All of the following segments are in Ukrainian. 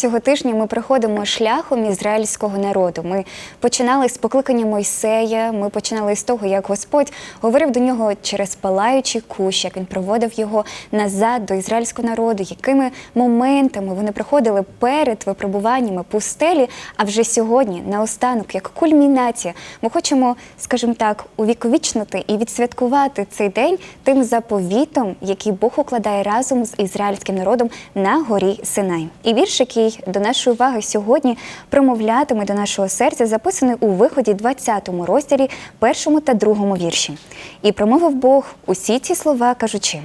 цього тижня ми проходимо шляхом ізраїльського народу. Ми починали з покликання Мойсея. Ми починали з того, як Господь говорив до нього через палаючий кущ, як він проводив його назад до ізраїльського народу, якими моментами вони проходили перед випробуваннями пустелі. А вже сьогодні, наостанок, як кульмінація, ми хочемо, скажімо так, увіковічнити і відсвяткувати цей день тим заповітом, який Бог укладає разом з ізраїльським народом на горі Синай. І вірш, який до нашої уваги сьогодні промовлятиме до нашого серця, записаний у виході 20 розділі, першому та другому вірші. І промовив Бог усі ці слова, кажучи: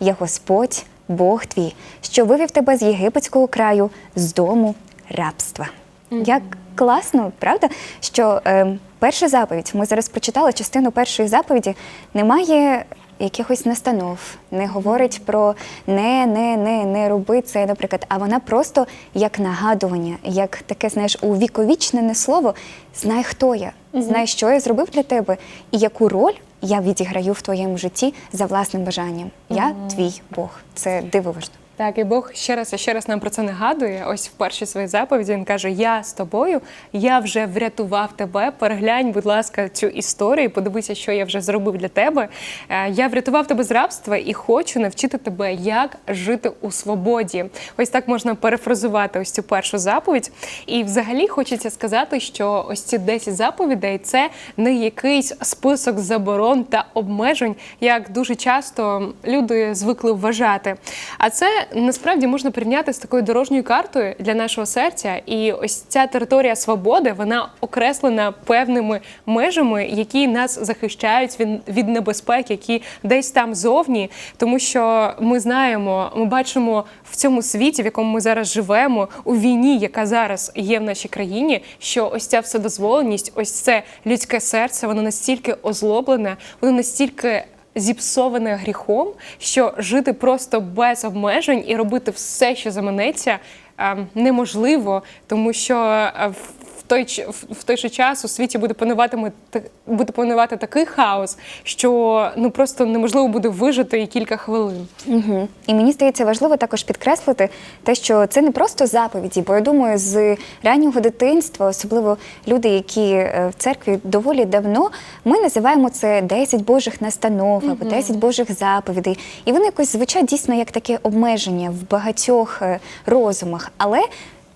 Я Господь, Бог твій, що вивів тебе з єгипетського краю, з дому рабства. Як класно, правда? Що е, перша заповідь, ми зараз прочитали частину першої заповіді, немає якихось настанов, не говорить про не, не, не, не роби це, наприклад, а вона просто як нагадування, як таке, знаєш, увіковічнене слово. Знай, хто я, знай, що я зробив для тебе, і яку роль я відіграю в твоєму житті за власним бажанням. Я твій Бог. Це дивовижно. Так, і Бог ще раз і ще раз нам про це нагадує. Ось в першій своїй заповіді він каже: Я з тобою, я вже врятував тебе. Переглянь, будь ласка, цю історію. Подивися, що я вже зробив для тебе. Е, Я врятував тебе з рабства і хочу навчити тебе, як жити у свободі. Ось так можна перефразувати ось цю першу заповідь. І взагалі хочеться сказати, що ось ці 10 заповідей це не якийсь список заборон та обмежень, як дуже часто люди звикли вважати. А це насправді можна порівняти з такою дорожньою картою для нашого серця. І ось ця територія свободи вона окреслена певними межами, які нас захищають від, від небезпек, які десь там зовні, тому що ми знаємо, ми бачимо в цьому світі, в якому ми зараз живемо, у війні, яка зараз є в нашій країні, що ось ця вседозволеність, ось це людське серце, воно настільки озлоблене, воно настільки зіпсоване гріхом, що жити просто без обмежень і робити все, що заманеться, е, неможливо, тому що е, в той в- той же час у світі буде пануватиме та- буде панувати такий хаос, що ну просто неможливо буде вижити і кілька хвилин. Угу. І мені здається важливо також підкреслити те, що це не просто заповіді, бо я думаю, з раннього дитинства, особливо люди, які е, в церкві доволі давно, ми називаємо це 10 Божих настанов або 10 Божих заповідей. І вони якось звучать дійсно як таке обмеження в багатьох е, розумах. Але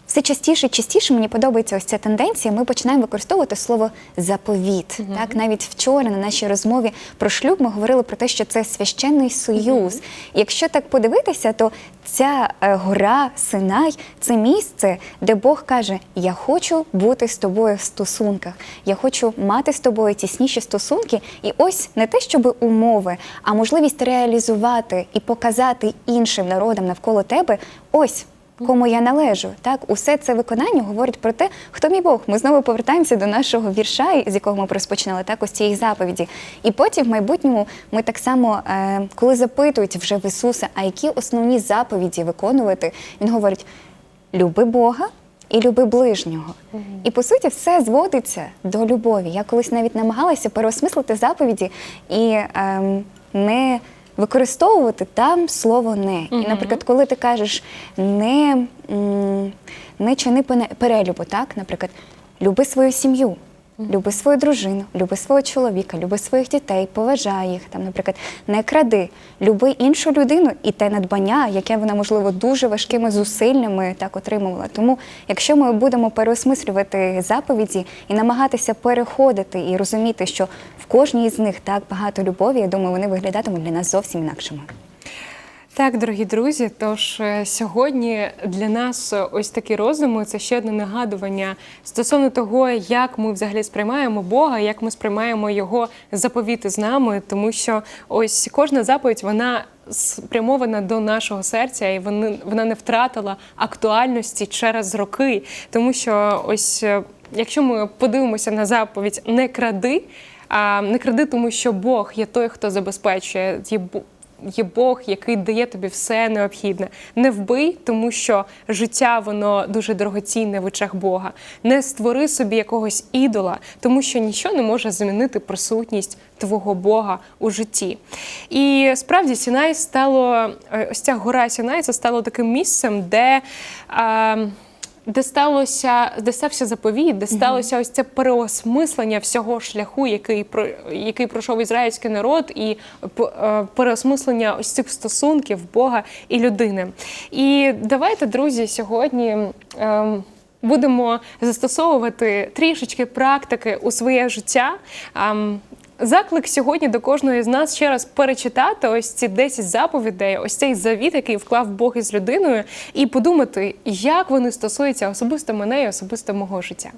все частіше і частіше мені подобається ось ця тенденція. Ми починаємо використовувати слово заповіт. Так, навіть вчора на нашій розмові про шлюб ми говорили про те, що це священний союз. І якщо так подивитися, то ця е, гора Синай це місце, де Бог каже: Я хочу бути з тобою в стосунках, я хочу мати з тобою тісніші стосунки. І ось не те, щоб умови, а можливість реалізувати і показати іншим народам навколо тебе. Ось кому я належу. Так, усе це виконання говорить про те, хто мій Бог. Ми знову повертаємося до нашого вірша, з якого ми розпочинали, так ось цієї заповіді. І потім, в майбутньому, ми так само, е, коли запитують вже в Ісуса, а які основні заповіді виконувати, він говорить: люби Бога. І люби ближнього. І по суті, все зводиться до любові. Я колись навіть намагалася переосмислити заповіді і ем, не використовувати там слово не. І, наприклад, коли ти кажеш не, не чини перелюбу, так, наприклад, люби свою сім'ю. Люби свою дружину, люби свого чоловіка, люби своїх дітей, поважай їх. Там, наприклад, не кради, люби іншу людину і те надбання, яке вона, можливо, дуже важкими зусиллями так отримувала. Тому, якщо ми будемо переосмислювати заповіді і намагатися переходити і розуміти, що в кожній з них так багато любові, я думаю, вони виглядатимуть для нас зовсім інакшими. Так, дорогі друзі. Тож е, сьогодні для нас ось такі роздуми це ще одне нагадування стосовно того, як ми взагалі сприймаємо Бога, як ми сприймаємо його заповіти з нами, тому що ось кожна заповідь вона спрямована до нашого серця, і вона не втратила актуальності через роки. Тому що ось е, якщо ми подивимося на заповідь не кради. А не кради, тому що Бог є той, хто забезпечує. Є Бог, який дає тобі все необхідне. Не вбий, тому що життя воно дуже дорогоцінне в очах Бога. Не створи собі якогось ідола, тому що нічого не може замінити присутність твого Бога у житті. І справді Сінай стало е, ось ця гора Сінай це стало таким місцем, де. А, де сталося, де стався заповіт, де сталося ось це переосмислення всього шляху, який який пройшов ізраїльський народ, і е, переосмислення ось цих стосунків Бога і людини. І давайте, друзі, сьогодні. ем, Будемо застосовувати трішечки практики у своє життя. Заклик сьогодні до кожної з нас ще раз перечитати ось ці 10 заповідей, ось цей завіт, який вклав Бог із людиною, і подумати, як вони стосуються особисто мене і особисто мого життя.